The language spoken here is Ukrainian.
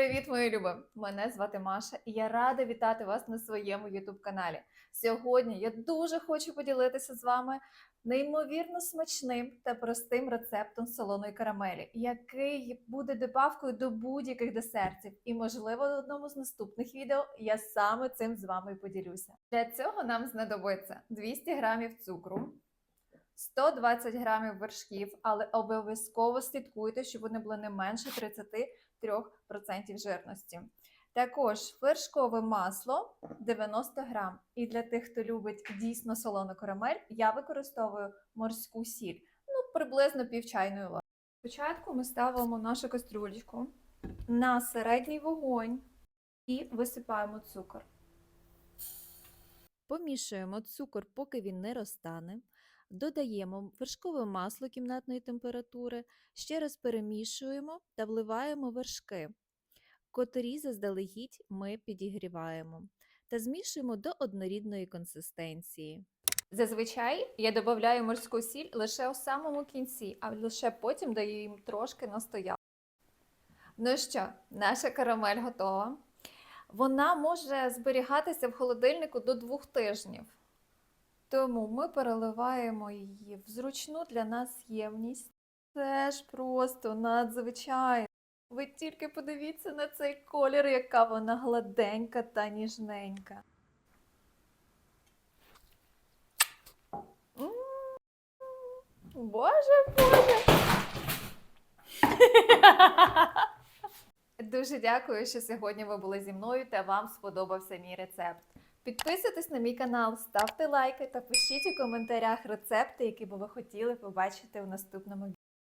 Привіт, мої любі! Мене звати Маша, і я рада вітати вас на своєму youtube каналі. Сьогодні я дуже хочу поділитися з вами неймовірно смачним та простим рецептом солоної карамелі, який буде добавкою до будь-яких десертів. І, можливо, в одному з наступних відео я саме цим з вами поділюся. Для цього нам знадобиться 200 грамів цукру. 120 грамів вершків, але обов'язково слідкуйте, щоб вони були не менше 33% жирності. Також вершкове масло 90 грам. І для тих, хто любить дійсно солону карамель, я використовую морську сіль, ну приблизно пів чайної ложки. Спочатку ми ставимо нашу кастрюльку на середній вогонь і висипаємо цукор. Помішуємо цукор, поки він не розтане. Додаємо вершкове масло кімнатної температури, ще раз перемішуємо та вливаємо вершки, котрі заздалегідь ми підігріваємо та змішуємо до однорідної консистенції. Зазвичай я додаю морську сіль лише у самому кінці, а лише потім даю їм трошки настояти. Ну що, наша карамель готова. Вона може зберігатися в холодильнику до двох тижнів. Тому ми переливаємо її в зручну для нас ємність. Це ж просто надзвичайно. Ви тільки подивіться на цей колір, яка вона гладенька та ніжненька. Боже, Боже. Дуже дякую, що сьогодні ви були зі мною та вам сподобався мій рецепт. Підписуйтесь на мій канал, ставте лайки та пишіть у коментарях рецепти, які би ви хотіли побачити у наступному.